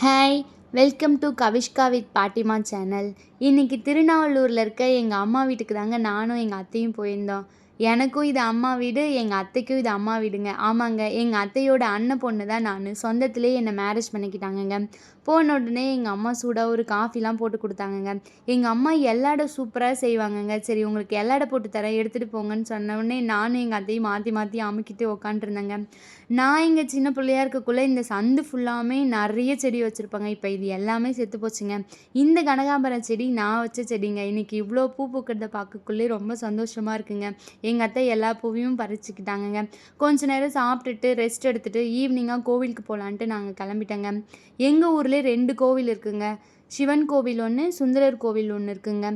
Hi welcome to Kavishka with Pattima channel இன்றைக்கி திருநாவலூரில் இருக்க எங்கள் அம்மா வீட்டுக்கு தாங்க நானும் எங்கள் அத்தையும் போயிருந்தோம். எனக்கும் இது அம்மா வீடு எங்கள் அத்தைக்கும் இது அம்மா வீடுங்க. ஆமாங்க எங்கள் அத்தையோட அண்ணன் பொண்ணு தான் நான். சொந்தத்திலே என்னை மேரேஜ் பண்ணிக்கிட்டாங்கங்க. போன உடனே எங்கள் அம்மா சூடாக ஒரு காஃபிலாம் போட்டு கொடுத்தாங்கங்க. எங்கள் அம்மா எல்லாட சூப்பராக செய்வாங்கங்க. சரி உங்களுக்கு எல்லாட போட்டு தரேன் எடுத்துகிட்டு போங்கன்னு சொன்ன உடனே நானும் எங்கள் அத்தையும் மாற்றி மாற்றி அமுக்கிட்டு உக்காண்ட்ருந்தேங்க நான் இங்கே சின்ன பிள்ளையாக இருக்கக்குள்ளே இந்த சந்து ஃபுல்லாமே நிறைய செடி வச்சுருப்பாங்க. இப்போ இது எல்லாமே செத்து போச்சுங்க. இந்த கனகாம்பரம் செடி நான் வச்ச செடிங்க. இன்னைக்கு இவ்வளோ பூ பூக்கிறத பார்க்கக்குள்ளே ரொம்ப சந்தோஷமாக இருக்குங்க. எங்கள் அத்தை எல்லா பூவையும் பறிச்சுக்கிட்டாங்கங்க. கொஞ்ச நேரம் சாப்பிட்டுட்டு ரெஸ்ட் எடுத்துகிட்டு ஈவினிங்காக கோவிலுக்கு போகலான்ட்டு நாங்கள் கிளம்பிட்டேங்க. எங்கள் ஊர்லேயே ரெண்டு கோவில் இருக்குங்க. சிவன் கோவில் ஒன்று சுந்தரர் கோவில் ஒன்று இருக்குங்க.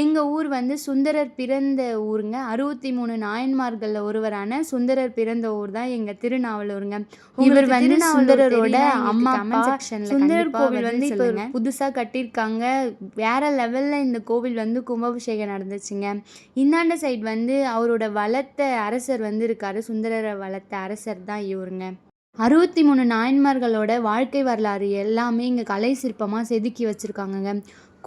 எங்கள் ஊர் வந்து சுந்தரர் பிறந்த ஊருங்க. அறுபத்தி மூணு நாயன்மார்களில் ஒருவரான சுந்தரர் பிறந்த ஊர் தான் எங்கள் திருநாவலூருங்க. இவர் வந்து சுந்தரரோட அம்மா சுந்தரர் கோவில் வந்து இப்போ புதுசாக கட்டியிருக்காங்க. வேற லெவலில் இந்த கோவில் வந்து கும்பாபிஷேகம் நடந்துச்சுங்க. இந்தாண்ட சைடு வந்து அவரோட வளர்த்த அரசர் வந்து இருக்காரு. சுந்தரரை வளர்த்த அரசர் தான் இவருங்க. அறுபத்தி மூணு நாயன்மார்களோட வாழ்க்கை வரலாறு எல்லாமே இங்கே கலை சிற்பமாக செதுக்கி வச்சுருக்காங்கங்க.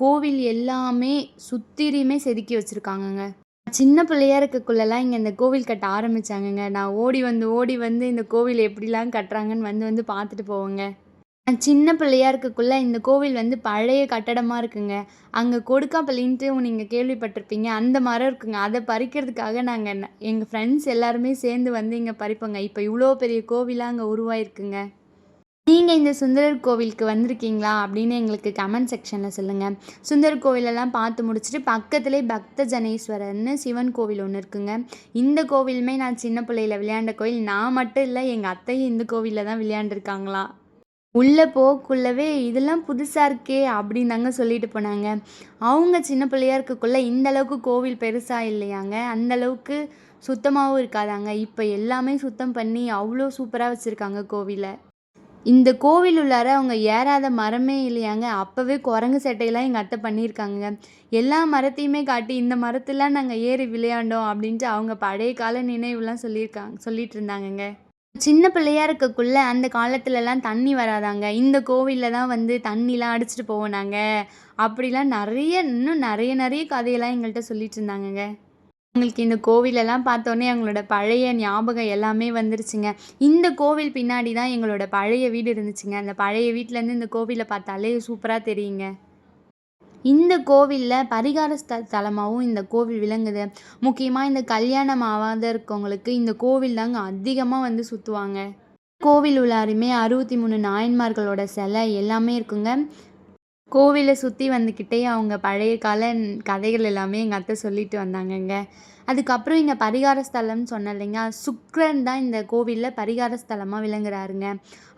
கோவில் எல்லாமே சுத்திரியுமே செதுக்கி வச்சுருக்காங்கங்க. சின்ன பிள்ளையா இருக்கக்குள்ளெல்லாம் இங்கே இந்த கோவில் கட்ட ஆரம்பித்தாங்கங்க நான் ஓடி வந்து ஓடி வந்து இந்த கோவில் எப்படிலாம் கட்டுறாங்கன்னு வந்து வந்து பார்த்துட்டு போவேங்க. நான் சின்ன பிள்ளையா இருக்கக்குள்ள இந்த கோவில் வந்து பழைய கட்டடமாக இருக்குங்க. அங்கே கொடுக்காப்பள்ளின்ட்டு நீங்கள் கேள்விப்பட்டிருப்பீங்க. அந்த மரம் இருக்குங்க. அதை பறிக்கிறதுக்காக நாங்கள் எங்கள் ஃப்ரெண்ட்ஸ் எல்லாருமே சேர்ந்து வந்து இங்கே பறிப்போங்க. இப்போ இவ்வளோ பெரிய கோவிலாக அங்கே உருவாயிருக்குங்க. நீங்கள் இந்த சுந்தரர் கோவிலுக்கு வந்திருக்கீங்களா? அப்படின்னு எங்களுக்கு கமெண்ட் செக்ஷனில் சொல்லுங்கள் சுந்தரர் கோவிலெல்லாம் பார்த்து முடிச்சுட்டு பக்கத்துலேயே பக்த ஜனேஸ்வரர்னு சிவன் கோவில் ஒன்று இருக்குங்க. இந்த கோவிலுமே நான் சின்ன பிள்ளையில் விளையாண்ட கோவில். நான் மட்டும் இல்லை எங்கள் அத்தையும் இந்த கோவிலில் தான் விளையாண்டுருக்காங்களா? உள்ளே போகக்குள்ளவே இதெல்லாம் புதுசாக இருக்கே அப்படின்னு தாங்க சொல்லிட்டு போனாங்க. அவங்க சின்ன பிள்ளையா இருக்கக்குள்ளே இந்த அளவுக்கு கோவில் பெருசாக இல்லையாங்க. அந்த அளவுக்கு சுத்தமாகவும் இருக்காதாங்க. இப்போ எல்லாமே சுத்தம் பண்ணி அவ்வளோ சூப்பராக வச்சுருக்காங்க கோவிலை. இந்த கோவில் உள்ளார அவங்க ஏறாத மரமே இல்லையாங்க. அப்போவே குரங்கு சட்டையெல்லாம் எங்கள் அத்தை பண்ணியிருக்காங்க எல்லா மரத்தையுமே காட்டி இந்த மரத்தெல்லாம் நாங்கள் ஏறி விளையாண்டோம் அப்படின்ட்டு அவங்க பழைய கால நினைவுலாம் சொல்லியிருக்காங்க சொல்லிட்டு இருந்தாங்கங்க. சின்ன பிள்ளையா இருக்கக்குள்ள அந்த காலத்துலலாம் தண்ணி வராதாங்க. இந்த கோவிலில் தான் வந்து தண்ணிலாம் அடிச்சிட்டு போவோம் நாங்கள் அப்படிலாம் நிறைய இன்னும் நிறைய நிறைய கதையெல்லாம் எங்கள்கிட்ட சொல்லிட்டு இருந்தாங்கங்க. அவங்களுக்கு இந்த கோவிலெல்லாம் பார்த்தோன்னே அவங்களோட பழைய ஞாபகம் எல்லாமே வந்துருச்சுங்க. இந்த கோவில் பின்னாடி தான் எங்களோட பழைய வீடு இருந்துச்சுங்க. அந்த பழைய வீட்டிலேருந்து இந்த கோவிலை பார்த்தாலே சூப்பராக தெரியுங்க. இந்த கோவிலில் பரிகார ஸ்த தலமாகவும் இந்த கோவில் விளங்குது. முக்கியமாக இந்த கல்யாணம் ஆகாத இருக்கவங்களுக்கு இந்த கோவில் தாங்க அதிகமாக வந்து சுற்றுவாங்க கோவில் உள்ளாருமே அறுபத்தி மூணு நாயன்மார்களோட சிலை எல்லாமே இருக்குங்க. கோவிலை சுற்றி வந்துக்கிட்டே அவங்க பழைய கால கதைகள் எல்லாமே எங்கள் அத்தை சொல்லிட்டு வந்தாங்கங்க. அதுக்கப்புறம் இங்கே பரிகார ஸ்தலம்னு சொன்னேன் இல்லைங்க சுக்ரன் தான் இந்த கோவிலில் பரிகார ஸ்தலமாக விளங்குறாருங்க.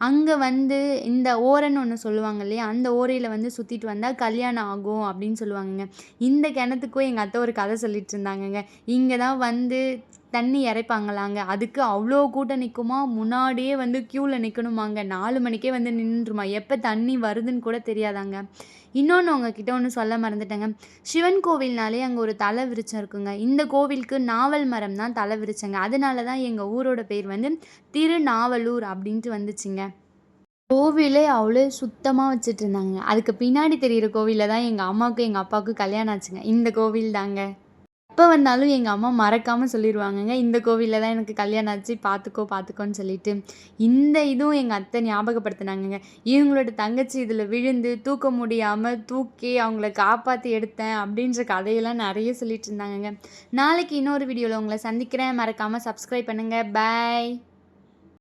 அங்கே வந்து இந்த ஓரன்னு ஒன்று சொல்லுவாங்க இல்லையா? அந்த ஓரையில் வந்து சுற்றிட்டு வந்தால் கல்யாணம் ஆகும் அப்படின்னு சொல்லுவாங்கங்க. இந்த கிணத்துக்கும் எங்கள் அத்தை ஒரு கதை சொல்லிட்டு இருந்தாங்கங்க. இங்கே தான் வந்து தண்ணி இறைப்பாங்களாங்க அதுக்கு அவ்வளோ கூட்டம் நிற்குமா முன்னாடியே வந்து க்யூவில் நிற்கணுமாங்க நாலு மணிக்கே வந்து நின்றுமா எப்போ தண்ணி வருதுன்னு கூட தெரியாதாங்க. இன்னொன்று உங்ககிட்ட ஒன்று சொல்ல மறந்துட்டேங்க. சிவன் கோவில்னாலே அங்கே ஒரு தலை விருச்சம் இருக்குங்க. இந்த கோவிலுக்கு நாவல் மரம் தான் தலை விருச்சங்க அதனால தான் எங்கள் ஊரோட பேர் வந்து திருநாவலூர் அப்படின்ட்டு வந்துச்சுங்க. கோவிலே அவ்வளோ சுத்தமாக வச்சுட்டு இருந்தாங்க அதுக்கு பின்னாடி தெரிகிற கோவிலில் தான் எங்கள் அம்மாவுக்கும் எங்கள் அப்பாவுக்கும் கல்யாணம் ஆச்சுங்க. இந்த கோவில் தாங்க எப்போ வந்தாலும் எங்கள் அம்மா மறக்காமல் சொல்லிடுவாங்கங்க இந்த கோவிலில் தான் எனக்கு கல்யாணம் ஆச்சு. பார்த்துக்கோ பார்த்துக்கோன்னு சொல்லிட்டு இந்த இதுவும் எங்கள் அத்தை ஞாபகப்படுத்தினாங்கங்க. இவங்களோட தங்கச்சி இதில் விழுந்து தூக்க முடியாமல் தூக்கி அவங்கள காப்பாற்றி எடுத்தேன் அப்படின்ற கதையெல்லாம் நிறைய சொல்லிட்டு இருந்தாங்கங்க. நாளைக்கு இன்னொரு வீடியோவில் உங்களை சந்திக்கிறேன். மறக்காமல் சப்ஸ்கிரைப் பண்ணுங்கள் பாய்